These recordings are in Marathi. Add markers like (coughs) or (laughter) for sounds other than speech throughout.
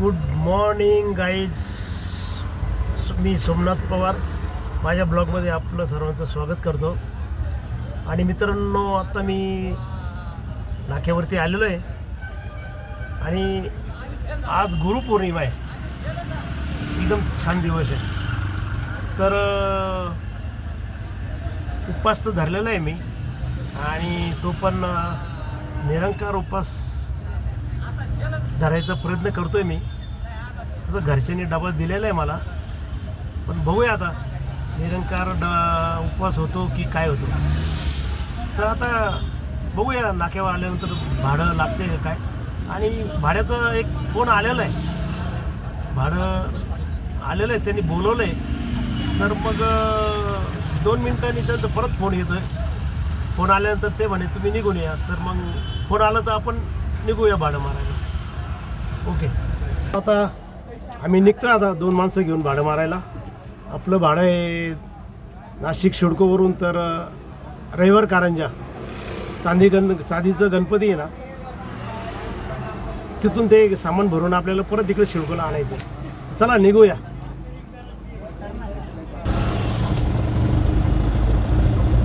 गुड मॉर्निंग गाईज मी सोमनाथ पवार. माझ्या ब्लॉगमध्ये आपलं सर्वांचं स्वागत करतो. आणि मित्रांनो आता मी नाक्यावरती आलेलो आहे. आणि आज गुरुपौर्णिमा आहे. एकदम छान दिवस आहे. तर उपवास तर धरलेला आहे मी. आणि तो पण निरंकार उपवास धरायचा प्रयत्न करतोय मी. तसं घरच्यांनी डबा दिलेला आहे मला. पण बघूया आता निरंकार ड उपवास होतो की काय होतो. तर आता बघूया नाक्यावर आल्यानंतर भाडं लागते काय? आणि भाड्याचं एक फोन आलेला आहे. भाडं आलेलं आहे त्यांनी बोलवलं आहे तर मग दोन मिनटांनी त्यांचा परत फोन येतो आहे फोन आल्यानंतर ते म्हणे तुम्ही निघून या. तर मग फोन आला तर आपण निघूया भाडं मारायला. ओके. आता आम्ही निघतो आता दोन माणसं घेऊन भाडं मारायला. आपलं भाडं आहे नाशिक शिडकोवरून तर रविवार कारंजा. चांदी गण चांदीचं गणपती आहे ना तिथून ते सामान भरून आपल्याला परत इकडे शिडकोला आणायचं चला निघूया.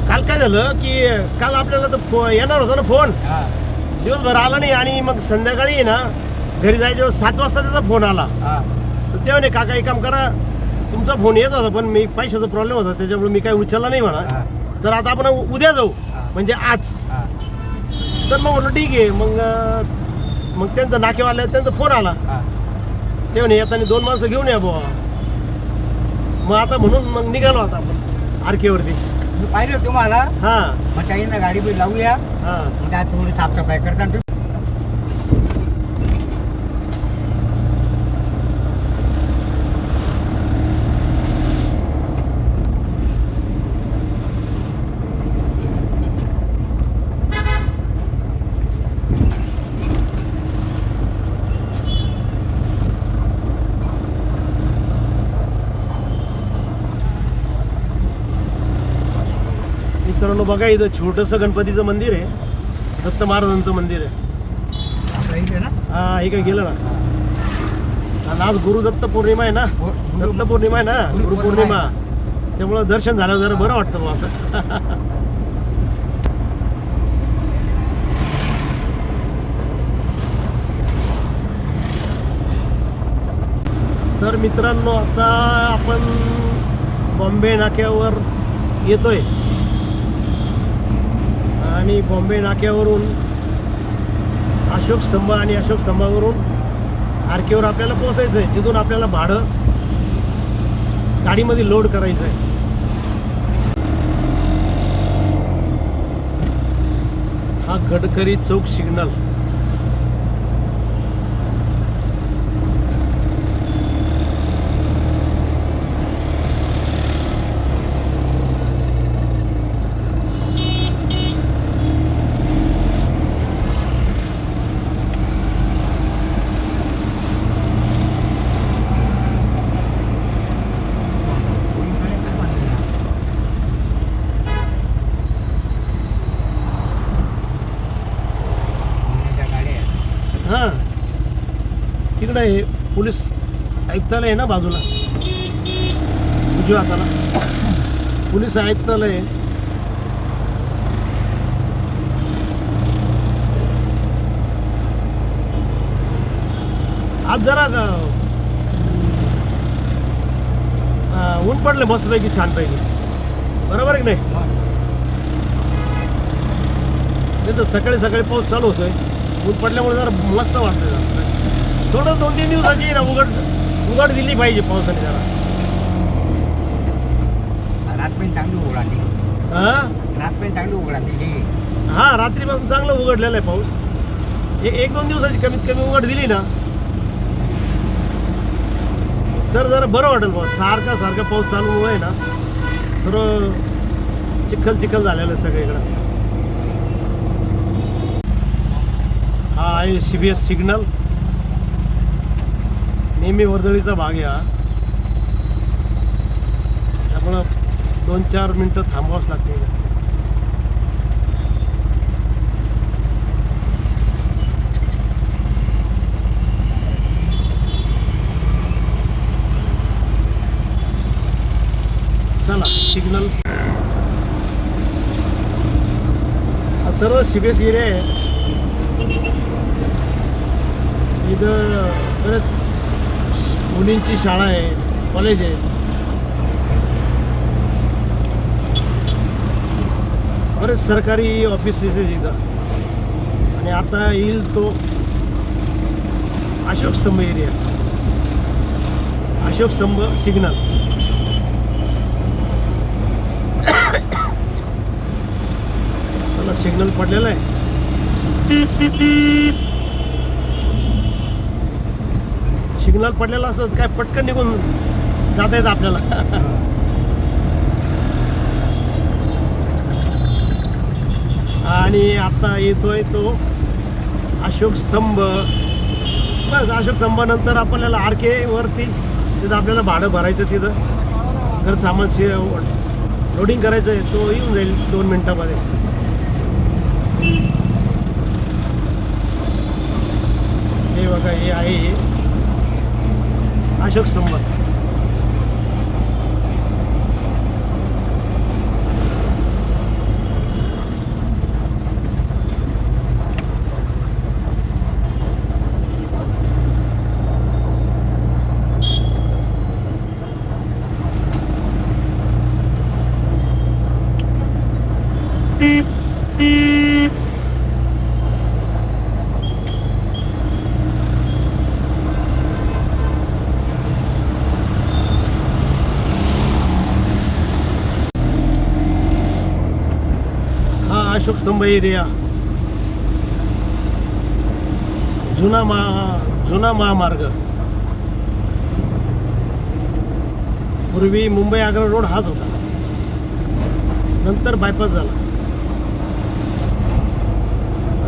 काल काय झालं की काल आपल्याला तर फो येणार होता ना फोन? दिवसभर आला नाही आणि मग संध्याकाळी आहे ना घरी जायच्या सात वाजता त्याचा फोन आला. तर ते म्हणे काका एक काम करा तुमचा फोन येत होता पण मी पैशाचा प्रॉब्लेम होता त्याच्यामुळे मी काही उचलला नाही म्हणा. तर आता आपण उद्या जाऊ म्हणजे आज. तर मग म्हटलं ठीक आहे. मग मग त्यांचा नाकेवाल्या त्यांचा फोन आला. ते म्हणे येताना दोन माणसं घेऊन या बुवा. मग आता म्हणून मग निघालो आता आपण आरकेवरती. मी पाहिलं तुम्हाला. हां. मग काही ना गाडी लावूया. हां. मग त्यात थोडी साफसफाई करता तुम्ही मित्रांनो बघा इथं छोटंसं गणपतीचं मंदिर आहे. दत्त महाराजांचं मंदिर आहे. हा हे काय गेलं ना? आणि आज गुरुदत्त पौर्णिमा आहे ना? दत्त पौर्णिमा आहे ना? गुरु गुरुपौर्णिमा त्यामुळं दर्शन झालं जरा बरं वाटतं बुवा असं. (laughs) तर मित्रांनो आता आपण बॉम्बे नाक्यावर येतोय. आणि बॉम्बे नाक्यावरून अशोक स्तंभ आणि अशोक स्तंभावरून आरकेवर आपल्याला पोचायचं आहे. तिथून आपल्याला भाडं गाडीमध्ये लोड करायचं आहे. हा गडकरी चौक सिग्नल त्या गाड्या आहेत. हां तिकडे आहे पोलीस आयुक्तालय आहे ना बाजूला? उजव्या हाताला. पोलीस आयुक्तालय आहे. आज जरा ऊन पडलं मस्त पैकी छान पैकी बरोबर आहे की नाही? तर सकाळी सकाळी पाऊस चालू होतोय. ऊन पडल्यामुळे जरा मस्त वाटतं थोडं दोन तीन दिवसाची ना उघड उघड दिली पाहिजे पावसाने जरा. चांगली हां? चांगली हां रात्रीपासून चांगलं उघडलेलं आहे पाऊस. एक एक दोन दिवसाची कमीत कमी उघड दिली ना तर जरा बरं वाटेल पाऊस सारखा सारखा पाऊस चालू आहे ना सर्व चिखल चिखल झालेलं आहे सगळीकडं. हा आहे सी बी एस सिग्नल नेहमी वर्दळीचा भाग या. त्यामुळं दोन चार मिनटं थांबावंच लागते चला सिग्नल सर्व सीबीएस एरिया इथं बरेच मुलींची शाळा आहे कॉलेज आहे. बरेच सरकारी ऑफिसेस आहेत इथं आणि आता येईल तो अशोक स्तंभ एरिया अशोक स्तंभ सिग्नल. (coughs) त्याला सिग्नल पडलेला आहे. सिग्नल पडलेला असत काय पटकन निघून जाता येतं आपल्याला. आणि आता येतोय तो अशोक स्तंभ. बस अशोक स्तंभानंतर आपल्याला आर के वरती तिथं आपल्याला भाडं भरायचं तिथं. जर सामान शे लोडिंग करायचं आहे तो येऊन जाईल दोन मिनटामध्ये. हे बघा हे आहे. हे अशोक स्तंभ हा अशोक स्तंभ एरिया जुना महा जुना महामार्ग. पूर्वी मुंबई आग्रा रोड हाच होता. नंतर बायपास झाला.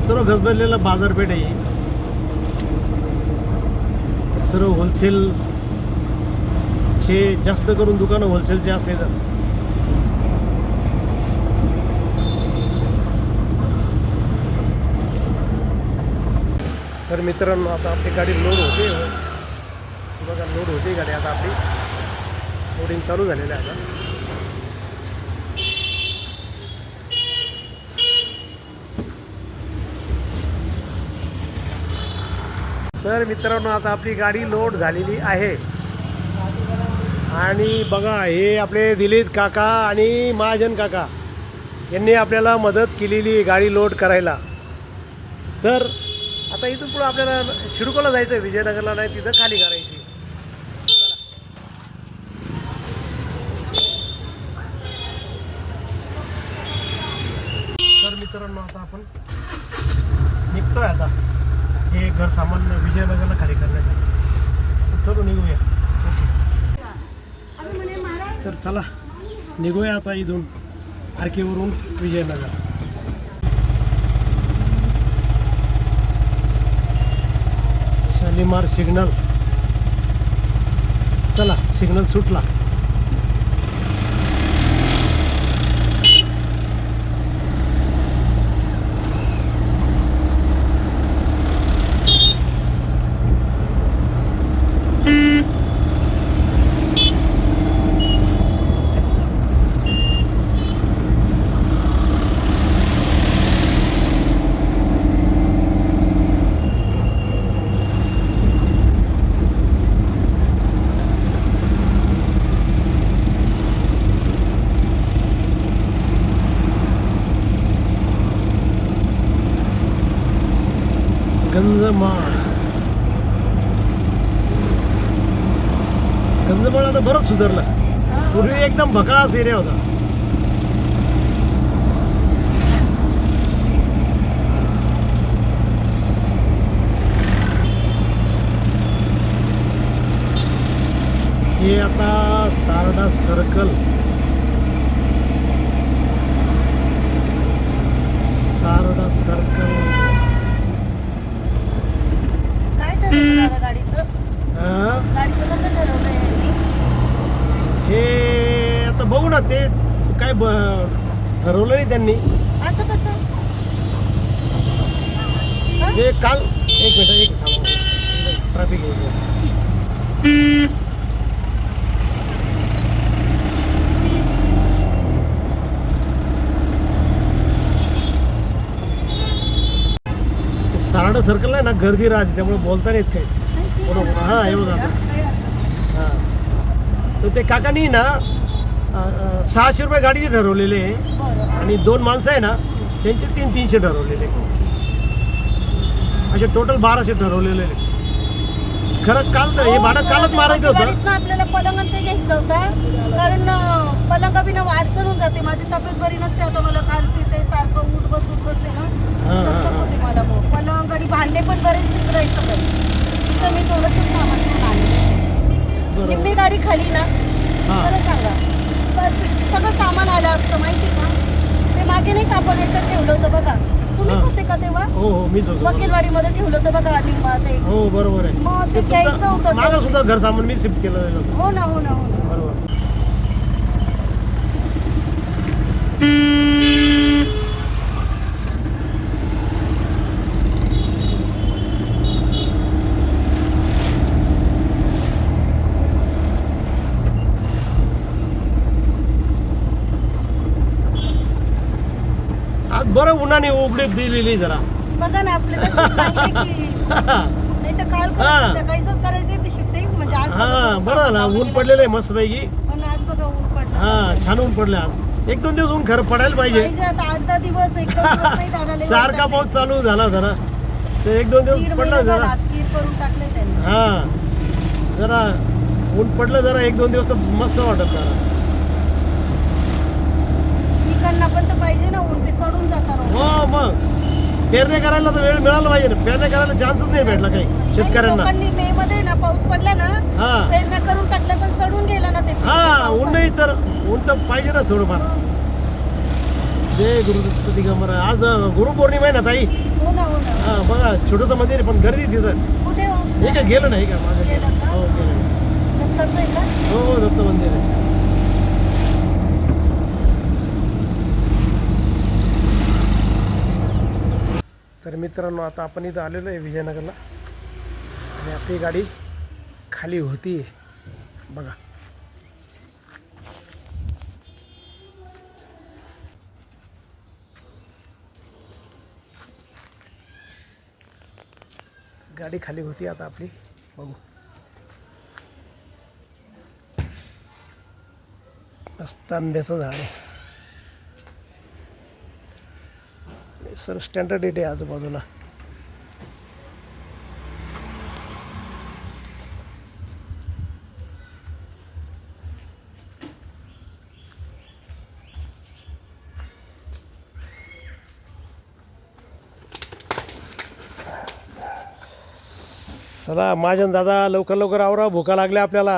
सर्व गजबजलेलं बाजारपेठ आहे. सर्व होलसेलचे जास्त करून दुकानं होलसेलचे असतात. तर मित्रांनो आता आपली गाडी लोड होते. बघा लोड होते गाडी आता आपली. लोडिंग चालू झालेली आहे आता. तर मित्रांनो आता आपली गाडी लोड झालेली आहे. आणि बघा हे आपले दिलीप काका आणि महाजन काका यांनी आपल्याला मदत केलेली गाडी लोड करायला. तर आता इथून पुढं आपल्याला शिडकोला जायचं आहे विजयनगरला नाही तिथं खाली करायची. तर मित्रांनो आता आपण निघतोय आता. हे घर सामान्य विजयनगरला खाली करण्यासाठी तर चलो निघूया. ओके. तर चला निघूया आता इथून आरकेवरून विजयनगर. शालिमार सिग्नल चला सिग्नल सुटला. कंदमाळ कंदमाळ आता बरंच सुधारलं. पूर्वी एकदम भकास एरिया होता. हे आता सारडा सर्कल सारडा सर्कल ठरवलं दादा गाडीचं. अं, गाडीचं कसं ठरवलं यांनी? हे आता बघू ना ते काय ब ठरवलं नाही त्यांनी. असं कसं? ते काल एक मिनिट एक ट्रॅफिक भाडं सर्कल आहे ना गर्दी राहते त्यामुळे बोलता नाहीत काही. बरोबर. हां हे बघा. हां. तर ते काकानी ना सहाशे रुपये गाडीचे ठरवलेले. आहे आणि दोन माणसं आहे ना त्यांचे तीन तीनशे ठरवलेले. असे टोटल बाराशे ठरवलेले. आहे. खरं काल तर हे भाडं कालच मारायचं होतं. आपल्याला पलंग घ्यायचं होतं. कारण अं, पलंगा बिना वाढचण होऊन जाते. माझी तब्येत बरी नसते आता मला काल तिथे सारखं उठ बस उठ बस आहे ना हां. होते मला मग. पलंग आणि भांडे पण बरेच तिकडे आहे सगळे. तिथं मी थोडंसं सामान घेऊन आले. निम्मी गाडी खाली ना खरं सांगा. पण सगळं सामान आलं असतं माहिती का? ते मागे नाही का आपण याच्यात ठेवलं होतं बघा? तुम्हीच. होते का तेव्हा? हो हो मीच होतो. वकीलवाडीमध्ये ठेवलं होतं बघा निम्मा ते. हो बरोबर आहे. मग ते घ्यायचं होतं. सुद्धा घर सामान मी शिफ्ट केलं हो ना हो ना हो ना. बरोबर. आज बरं उन्हाने उघडीप दिलेली जरा. बघा ना आपले कसे चांगले की. (laughs) नाही तर काल हां. काहीच करायचे ती शिफ्टिंग म्हणजे आज हा बरं लावलं ऊन. पडलेलं आहे मस्त पैकी पण आज बघा ऊन पडलं हा छान ऊन पडले आज. एक दोन दिवस ऊन खरं पडायला पाहिजे. पाहिजे आता आठ दहा दिवस एक दोन दिवस नाही दादाला सारखा. पाऊस चालू झाला ना तर एक दोन दीड दिवस महिना पडला झाला जरा आज कीर करून टाकले त्यांनी. हा. जरा ऊन पडलं जरा एक दोन दिवस तर मस्त वाटत जरा. पिकांना पण तर पाहिजे ना ऊन ते सडून जातात. हो मग. पेरणी करायला तर वेळ मिळाला पाहिजे ना. पेरणी करायला चान्सच नाही भेटला काही शेतकऱ्यांना. लोकांनी मे मध्ये ना पाऊस पडला ना हा. पेरण्या करून टाकल्या पण सडून गेलं ना ते. पीक हा. ऊन नाही तर ऊन तर पाहिजे ना थोडंफार. जय गुरुदत्त दिगंबर आज गुरुपौर्णिमा आहे ना ताई? हो ना हो ना. हा बघा छोटंसं मंदिर आहे पण गर्दी तिथं. कुठे हो? हे काय गेलं नाही का? माझं गेलं का? हो गेलं. दत्ताचं आहे का? हो हो दत्त मंदिर आहे. तर मित्रांनो आता आपण इथं आलेलो आहे विजयनगरला. आणि आपली गाडी खाली होती. बघा. गाडी खाली होती आता आपली. बघू. मस्त आंब्याचं झाड आहे. सर स्टँडर्ड एट आहे आजूबाजूला. चला महाजन दादा लवकर लवकर आवरा भुका लागल्या आपल्याला.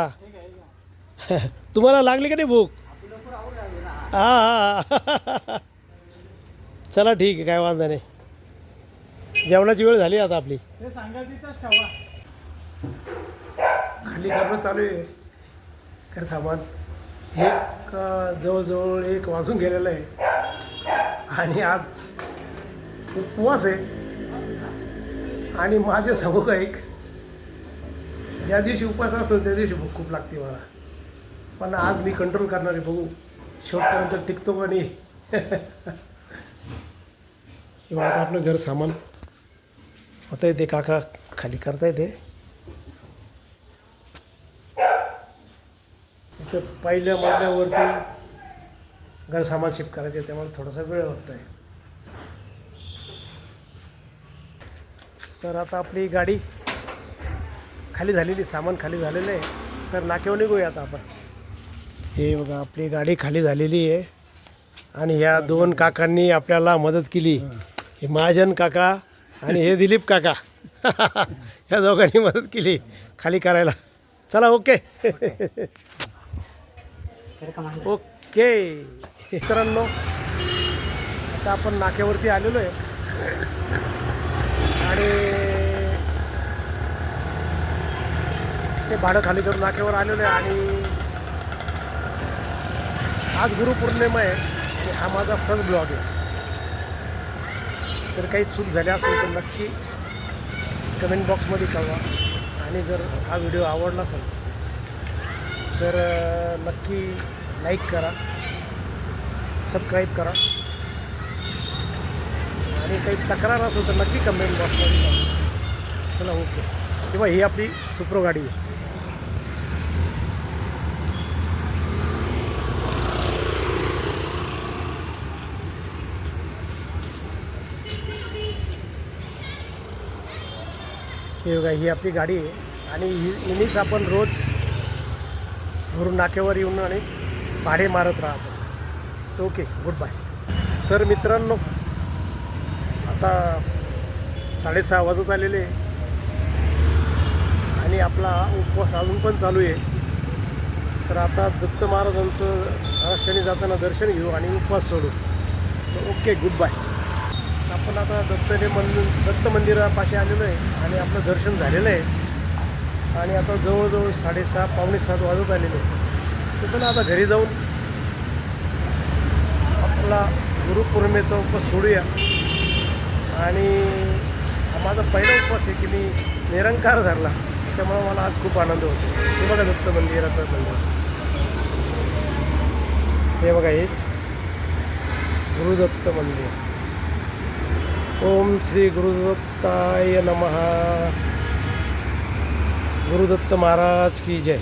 (laughs) तुम्हाला लागली का नाही भूक? हा हा. (laughs) चला ठीक आहे काय वांधा नाही. जेवणाची वेळ झाली आता आपली. खाली कामं चालू आहे. काय सामान? एक अं, जवळजवळ एक वाजून गेलेलं आहे. आणि आज उपवास आहे. आणि माझे समोर एक ज्या दिवशी उपवास असतो त्या दिवशी भूक खूप लागते मला. पण आज मी कंट्रोल करणार आहे बघू. शेवटपर्यंत टिकतो का नाही? (laughs) किंवा आता आपलं घर सामान होतं येते काका खाली करता येते इथं पहिल्या मजल्यावरती घर सामान शिफ्ट करायचं त्यामुळे थोडासा वेळ होत आहे तर आता आपली गाडी खाली झालेली सामान खाली झालेलं आहे. तर नाक्यावर निघूया आता आपण. हे बघा आपली गाडी खाली झालेली आहे. आणि ह्या दोन काकांनी आपल्याला मदत केली. हे महाजन काका आणि हे दिलीप काका. ह्या दोघांनी मदत केली खाली करायला. चला ओके. ओके. मित्रांनो आता आपण नाक्यावरती आलेलो आहे. आणि ते भाडं खाली करून नाक्यावर आलेलो आहे आणि आज गुरुपौर्णिमा आहे. आणि हा माझा फर्स्ट ब्लॉग आहे. तर काही चूक झाली असेल तर नक्की कमेंट बॉक्समध्ये कळवा. आणि जर हा व्हिडिओ आवडला असेल तर नक्की लाईक करा. सबस्क्राईब करा. आणि काही तक्रार असेल तर नक्की कमेंट बॉक्समध्ये कळवा. चला ओके किंवा ही आपली सुप्रो गाडी आहे. हे बघा ही आपली गाडी आहे. आणि ही हिनीच आपण रोज घरून नाक्यावर येऊन आणि भाडे मारत राहतो. ओके गुड बाय तर मित्रांनो आता साडेसहा वाजत आलेले आहे. आणि आपला उपवास अजून पण चालू आहे. तर आता दत्त महाराजांचं रस्त्याने जाताना दर्शन घेऊ आणि उपवास सोडू. ओके गुड बाय आपण आता दत्तने मंदिर दत्त मंदिरापाशी आलेलो आहे आणि आपलं दर्शन झालेलं आहे. आणि आता जवळजवळ साडेसहा पावणे सात वाजत आलेले आहे तर आता घरी जाऊन आपला गुरुपौर्णिमेचा उपवास सोडूया. आणि माझा पहिला उपवास आहे की मी निरंकार धरला. त्यामुळे मला आज खूप आनंद होतो. हे बघा दत्त मंदिराचं मंदिर हे बघा हे गुरुदत्त मंदिर. ओम श्री गुरुदत्ताय नमः। गुरुदत्त महाराज की जय।